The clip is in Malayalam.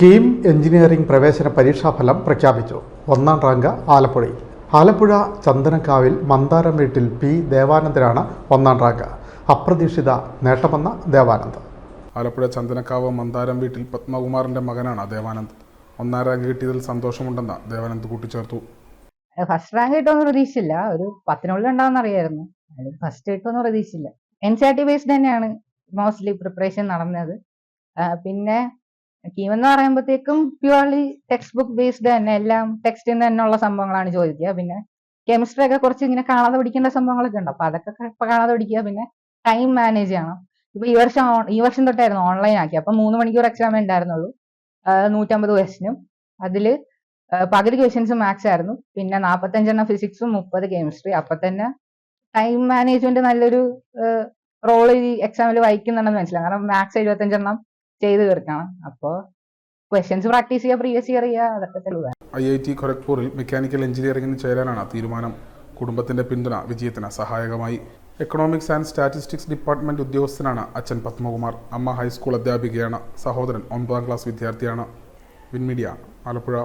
കീം എഞ്ചിനീയറിംഗ് പ്രവേശന പരീക്ഷാഫലം പ്രഖ്യാപിച്ചു ഒന്നാം റാങ്ക് ആലപ്പുഴയിൽ ആലപ്പുഴ ചന്ദനക്കാവിൽ മന്ദാരം വീട്ടിൽ പി ദേവാനന്ദനാണ് ഒന്നാം റാങ്ക് അപ്രതീക്ഷിത നേട്ടമെന്ന ദേവാനന്ദ് ആലപ്പുഴ ചന്ദനക്കാവ് മന്ദാരം വീട്ടിൽ പത്മകുമാറിന്റെ മകനാണ് ദേവാനന്ദ് ഒന്നാം റാങ്ക് കിട്ടിയതിൽ സന്തോഷമുണ്ടെന്ന ദേവാനന്ദ് കൂട്ടിച്ചേർത്തു ഫസ്റ്റ് റാങ്ക് കിട്ടുമെന്ന് പ്രതീക്ഷിച്ചില്ല. ഒരു പത്തിനുള്ളിൽ ഉണ്ടാവുന്ന അറിയായിരുന്നു. ഫസ്റ്റ് കിട്ടുമെന്ന് പ്രതീക്ഷിച്ചില്ല. N C R T based തന്നെയാണ് മോസ്റ്റ്ലി പ്രിപ്പറേഷൻ നടന്നത്. പിന്നെ കീം എന്ന് പറയുമ്പോഴത്തേക്കും പ്യുവർലി ടെക്സ്റ്റ് ബുക്ക് ബേസ്ഡ് തന്നെ എല്ലാം ടെക്സ്റ്റിൽ നിന്ന് തന്നെ ഉള്ള സംഭവങ്ങളാണ് ചോദിക്കുക. പിന്നെ കെമിസ്ട്രി ഒക്കെ കുറച്ച് ഇങ്ങനെ കാണാതെ പഠിക്കേണ്ട സംഭവങ്ങളൊക്കെ ഉണ്ട്. അപ്പൊ അതൊക്കെ കാണാതെ പഠിക്കുക പിന്നെ ടൈം മാനേജ് ചെയ്യണം. ഇപ്പൊ ഈ വർഷം ഈ വർഷം തൊട്ടായിരുന്നു ഓൺലൈൻ ആക്കി. അപ്പൊ മൂന്ന് മണിക്കൂർ എക്സാമേ ഉണ്ടായിരുന്നുള്ളൂ. നൂറ്റമ്പത് ക്വസ്റ്റിനും അതിൽ പകുതി ക്വസ്റ്റ്യൻസ് മാത്സ് ആയിരുന്നു. പിന്നെ നാൽപ്പത്തഞ്ചെണ്ണം ഫിസിക്സും മുപ്പത് കെമിസ്ട്രി അപ്പൊ തന്നെ ടൈം മാനേജ്മെന്റ് നല്ലൊരു റോൾ ഈ എക്സാമിൽ വഹിക്കുന്നുണ്ടെന്ന് മനസ്സിലായി. കാരണം മാത്സ് എഴുപത്തഞ്ചെണ്ണം ചെയ്ത് തീർക്കണം. അപ്പോൾ ക്വസ്റ്റ്യൻസ് പ്രാക്ടീസ് ചെയ്യുക പ്രീവിയസ് ഇയർ ചെയ്യുക അതൊക്കെ തെളിവാണ് ഐ ഐ ടി ഖൊരഗ്പൂരിൽ മെക്കാനിക്കൽ എഞ്ചിനീയറിംഗിന് ചേരാനാണ് തീരുമാനം. കുടുംബത്തിന്റെ പിന്തുണ വിജയത്തിന് സഹായകമായി. എക്കണോമിക്സ് ആൻഡ് സ്റ്റാറ്റിസ്റ്റിക്സ് ഡിപ്പാർട്ട്മെന്റ് ഉദ്യോഗസ്ഥനാണ് അച്ഛൻ പത്മകുമാർ. അമ്മ ഹൈസ്കൂൾ അധ്യാപികയാണ്. സഹോദരൻ ഒൻപതാം ക്ലാസ് വിദ്യാർത്ഥിയാണ്. വിൻമീഡിയ ആലപ്പുഴ.